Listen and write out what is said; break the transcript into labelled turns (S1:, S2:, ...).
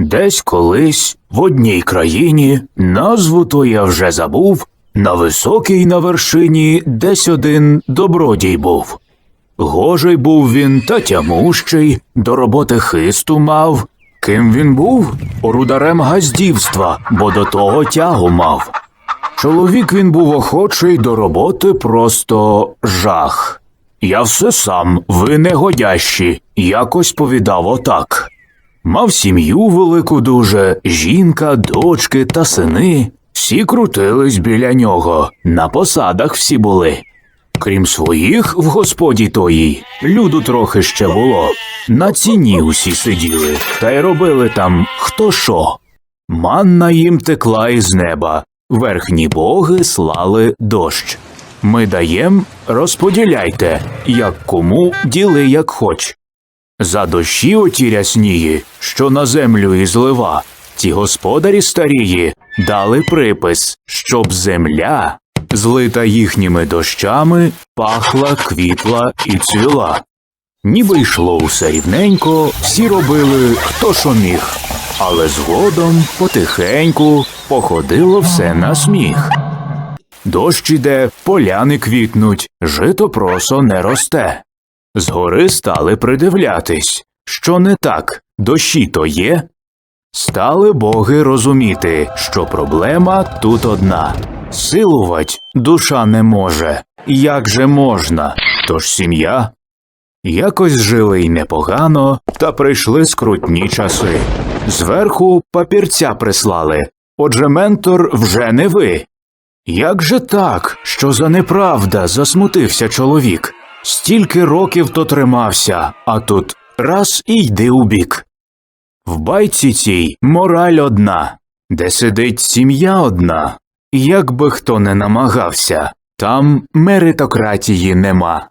S1: Десь колись в одній країні, назву то я вже забув, на високій на вершині десь один добродій був. Гожий був він та тямущий, до роботи хисту мав. Ким він був? Орударем газдівства, бо до того тягу мав. Чоловік він був охочий до роботи просто жах. Я все сам, ви негодящі, якось повідав отак. Мав сім'ю велику дуже, жінка, дочки та сини. Всі крутились біля нього, на посадах всі були. Крім своїх в господі тоїй, люду трохи ще було. На ціні усі сиділи, та й робили там хто що. Манна їм текла із неба, верхні боги слали дощ. Ми даєм, розподіляйте, як кому діли як хоч. За дощі оті ряснії, що на землю і злива, ті господарі старії дали припис, щоб земля, злита їхніми дощами, пахла, квітла і цвіла. Ніби йшло усе рівненько, всі робили хто що міг, але згодом потихеньку походило все на сміх. Дощ іде, поляни квітнуть, жито просо не росте. Згори стали придивлятись, що не так, дощі то є. Стали боги розуміти, що проблема тут одна. Силувать душа не може. Як же можна? Тож сім'я. Якось жили й непогано, та прийшли скрутні часи. Зверху папірця прислали. Отже, ментор вже не ви. Як же так? Що за неправда? засмутився чоловік. Стільки років то тримався, а тут раз і йди убік. В байці цій мораль одна, де сидить сім'я одна. Як би хто не намагався, там меритократії нема.